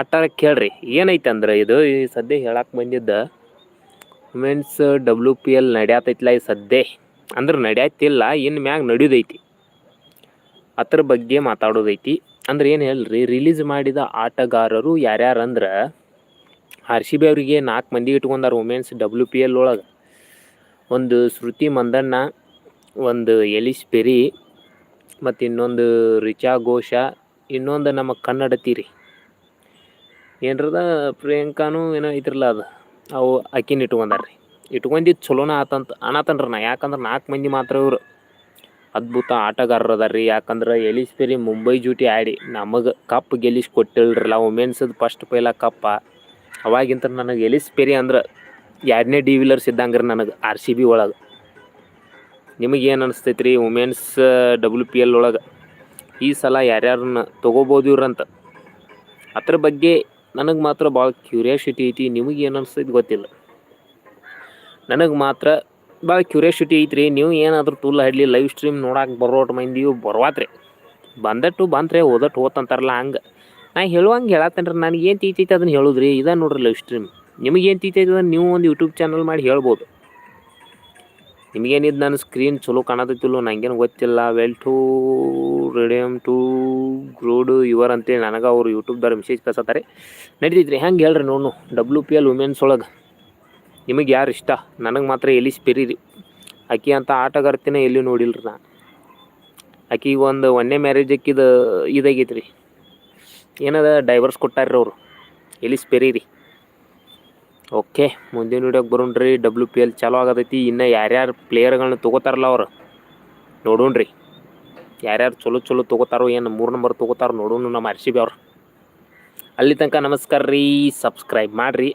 ಅಟ್ಟಾರ ಕೇಳ್ರಿ ಏನೈತೆ ಅಂದ್ರೆ ಇದು ಈ ಸದ್ಯ ಹೇಳಕ್ಕೆ ಬಂದಿದ್ದ ವುಮೆನ್ಸ್ ಡಬ್ಲ್ಯೂ ಪಿ ಎಲ್ ನಡ್ಯಾತೈತಿಲ್ಲ ಈ ಸದ್ಯ? ಅಂದ್ರೆ ನಡ್ಯಾತಿಲ್ಲ ಇನ್ನು ಮ್ಯಾಗ ನಡೆಯೋದೈತಿ. ಅದ್ರ ಬಗ್ಗೆ ಮಾತಾಡೋದೈತಿ. ಅಂದ್ರೆ ಏನು ಹೇಳ್ರಿ ರಿಲೀಸ್ ಮಾಡಿದ ಆಟಗಾರರು ಯಾರ್ಯಾರು ಅಂದ್ರೆ ಆರ್ ಬಿ ಅವರಿಗೆ ನಾಲ್ಕು ಮಂದಿ ಇಟ್ಕೊಂಡಾರ ವುಮೆನ್ಸ್ ಡಬ್ಲ್ಯೂ ಪಿ ಎಲ್ ಒಳಗೆ. ಒಂದು ಶ್ರುತಿ ಮಂದಣ್ಣ, ಒಂದು ಎಲಿಶ್ ಪೆರಿ ಮತ್ತು ಇನ್ನೊಂದು ರಿಚಾ ಘೋಷ, ಇನ್ನೊಂದು ನಮ್ಮ ಕನ್ನಡತಿ ರೀ ಏನ್ರದ ಪ್ರಿಯಾಂಕಾನು ಏನೋ ಐತಿರಲ್ಲ ಅದು. ಅವು ಅಕ್ಕಿನ ಇಟ್ಕೊಂಡಾರ ರೀ ಇಟ್ಕೊಂಡಿದ್ದು ಚಲೋನ ಆತಂತ ಅನಾತನ್ರ ನಾ. ಯಾಕಂದ್ರೆ ನಾಲ್ಕು ಮಂದಿ ಮಾತ್ರ ಇವರು. ಅದ್ಭುತ ಆಟಗಾರರು ಅದಾರ ರೀ ಯಾಕಂದ್ರೆ ಎಲಿಸ್ ಪೇರಿ ಮುಂಬೈ ಜೂಟಿ ಆಡಿ ನಮಗೆ ಕಪ್ ಗೆಲ್ಲಿಸಿ ಕೊಟ್ಟಿಲ್ರಲ್ಲ ವುಮೆನ್ಸದ್ದು ಫಸ್ಟ್ ಪೈಲ ಕಪ್ಪ. ಅವಾಗಿಂತ ನನಗೆ ಎಲಿಸ್ ಪೇರಿ ಅಂದ್ರೆ ಎರಡನೇ ಡಿ ವಿಲರ್ಸ್ ಇದ್ದಂಗ್ರಿ ನನಗೆ ಆರ್ ಸಿ ಬಿ ಒಳಗೆ. ನಿಮಗೆ ಏನು ಅನಿಸ್ತೈತೆ ರೀ ವುಮೆನ್ಸ್, ಡಬ್ಲ್ಯೂ ಪಿ ಎಲ್ ಒಳಗೆ? ಈ ಸಲ ಯಾರ್ಯಾರನ್ನ ತೊಗೋಬೋದು ಇವ್ರಂತ? ಅದ್ರ ಬಗ್ಗೆ ನನಗೆ ಮಾತ್ರ ಭಾಳ ಕ್ಯೂರಿಯಾಸಿಟಿ ಐತಿ, ನಿಮಗೆ ಏನು ಅನಿಸ್ತೈತಿ ಗೊತ್ತಿಲ್ಲ. ನನಗೆ ಮಾತ್ರ ಭಾಳ ಕ್ಯೂರಿಯಾಸಿಟಿ ಐತ್ರಿ, ನೀವು ಏನಾದರೂ ತುಲ್ಲ ಹಡ್ಲಿ ಲೈವ್ ಸ್ಟ್ರೀಮ್ ನೋಡಕ್ಕೆ ಬರೋಟ್ ಮಂದಿಯು ಬರ್ವಾತ್ರಿ. ಬಂದಟ್ಟು ಬಂತ್ರೆ ಓದಟ್ಟು ಓದ್ತಂತಾರಲ್ಲ ಹಂಗೆ. ನಾ ಹೇಳುವಂಗೆ ಹೇಳತ್ತೇನೆ ರೀ ನನಗೆ ಏನು ತೀತೈತೆ ಅದನ್ನು ಹೇಳುದ್ರಿ, ಇದ ನೋಡ್ರಿ ಲೈವ್ ಸ್ಟ್ರೀಮ್ ನಿಮಗೆ ಏನು ತೀತೈತೆ ಅದನ್ನು ನೀವು ಒಂದು ಯೂಟ್ಯೂಬ್ ಚಾನಲ್ ಮಾಡಿ ಹೇಳ್ಬೋದು. ನಿಮಗೇನಿದ್ದು ನನ್ನ ಸ್ಕ್ರೀನ್ ಚಲೋ ಕಾಣತೈತಿಲ್ಲ ನನಗೇನು ಗೊತ್ತಿಲ್ಲ. Well to radium to ground your ಅಂತೇಳಿ ನನಗೆ ಅವ್ರು ಯೂಟ್ಯೂಬ್ದವ್ರು ಮೆಸೇಜ್ ಕಳ್ಸತ್ತಾರೆ ನಡೀತೈತ್ರಿ, ಹೆಂಗೆ ಹೇಳ್ರಿ ನೋಡು ಡಬ್ಲ್ಯೂ ಪಿ ಎಲ್ ವುಮೆನ್ಸ್ ಒಳಗೆ. ನಿಮಗೆ ಯಾರು ಇಷ್ಟ? ನನಗೆ ಮಾತ್ರ ಎಲ್ಲಿ ಸ್ಪೆರಿ ರೀ ಆಕಿ ಅಂತ ಆಟಗಾರ್ತಿನ ಎಲ್ಲಿ ನೋಡಿಲ್ರಿ ನಾನು? ಆಕಿಗೆ ಒಂದು ಒಂದೇ ಮ್ಯಾರೇಜ್ ಇದಾಗೈತೆ ರೀ ಏನದ ಡೈವರ್ಸ್ ಕೊಟ್ಟಾರ್ರಿ ಅವರು. ಎಲ್ಲಿ ಸ್ಪೆರಿ ರೀ ಓಕೆ, ಮುಂದಿನ ವಿಡಿಯೋಗೆ ಬರೋಣ್ರಿ. ಡಬ್ಲ್ಯೂ ಪಿ ಎಲ್ ಚಾಲೂ ಆಗತೈತಿ. ಇನ್ನು ಯಾರ್ಯಾರು ಪ್ಲೇಯರ್ಗಳನ್ನ ತೊಗೋತಾರಲ್ಲ ಅವ್ರು, ನೋಡೋಣ್ರಿ. ಯಾರ್ಯಾರು ಚಲೋ ಚಲೋ ತೊಗೋತಾರೋ, ಏನು ಮೂರು ನಂಬರ್ ತೊಗೋತಾರೋ ನೋಡೋಣ ನಮ್ಮ ಅರ್ಶಿಬಿ ಅವ್ರು. ಅಲ್ಲಿ ತನಕ ನಮಸ್ಕಾರ ರೀ ಸಬ್ಸ್ಕ್ರೈಬ್ ಮಾಡಿರಿ.